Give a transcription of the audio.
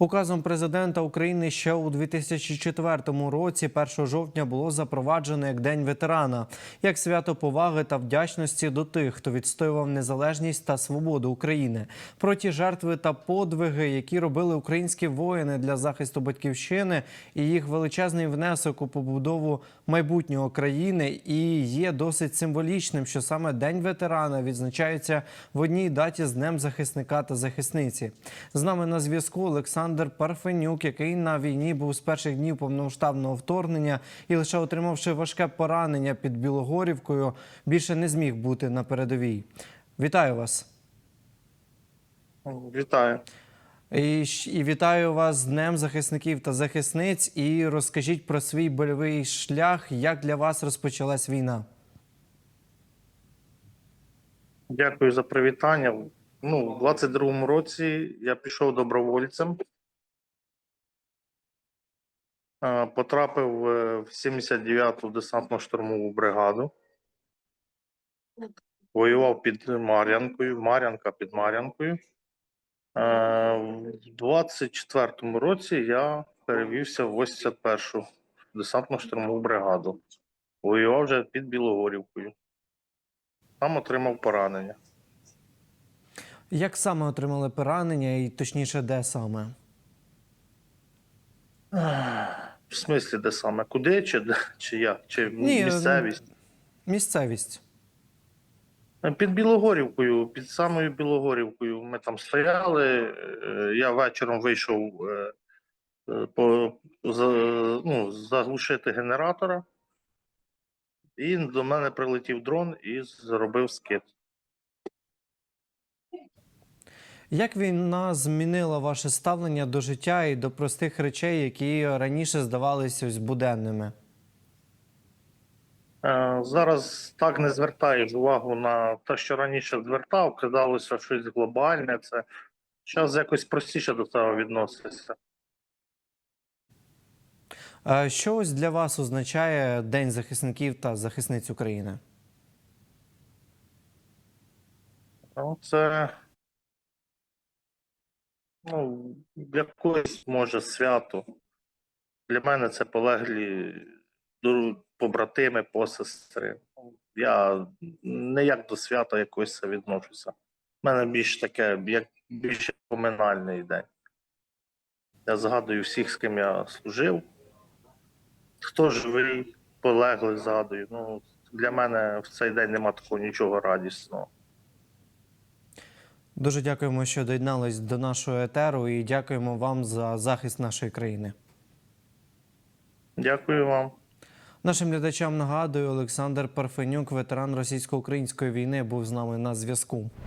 Указом президента України ще у 2004 році, 1 жовтня, було запроваджено як День ветерана, як свято поваги та вдячності до тих, хто відстоював незалежність та свободу України. Про ті жертви та подвиги, які робили українські воїни для захисту батьківщини, і їх величезний внесок у побудову майбутнього країни, і є досить символічним, що саме День ветерана відзначається в одній даті з Днем захисника та захисниці. З нами на зв'язку Олександр Парфенюк, який на війні був з перших днів повномасштабного вторгнення і лише отримавши важке поранення під Білогорівкою, більше не зміг бути на передовій. Вітаю вас. Вітаю. І, і вітаю вас з Днем захисників та захисниць. І розкажіть про свій больовий шлях, як для вас розпочалась війна. Дякую за привітання. Ну, у 22-му році я пішов добровольцем. Е, Потрапив е, в 79-ту десантно-штурмову бригаду. Воював під Мар'янкою, Мар'янка під Мар'янкою. Е, В 24-му році я перевівся в 81-шу десантно-штурмову бригаду. Воював вже під Білогорівкою. Там отримав поранення. Як саме отримали поранення, і точніше, де саме? В смислі, де саме? Куди чи, чи як? Чи Ні, місцевість? Місцевість. Під Білогорівкою, під самою Білогорівкою ми там стояли. е, Я вечором вийшов е, е, по, за, ну, заглушити генератора, і до мене прилетів дрон і зробив скид. Як війна змінила ваше ставлення до життя і до простих речей, які раніше здавалися ось буденними? Е, Зараз так не звертаєш увагу на те, що раніше звертав, казалося щось глобальне. Це зараз якось простіше до цього відноситься. Е, Що ось для вас означає День захисників та захисниць України? Ну, це ну, для когось може свято. Для мене це полеглі побратими, посестри. Я не як до свята якось це відношуся. У мене більш таке, як більш поминальний день. Я згадую всіх, з ким я служив. Хто живий, полеглий згадую. Ну, для мене в цей день нема такого нічого радісного. Дуже дякуємо, що доєднались до нашого етеру, і дякуємо вам за захист нашої країни. Дякую вам. Нашим глядачам нагадую, Олександр Парфенюк, ветеран російсько-української війни, був з нами на зв'язку.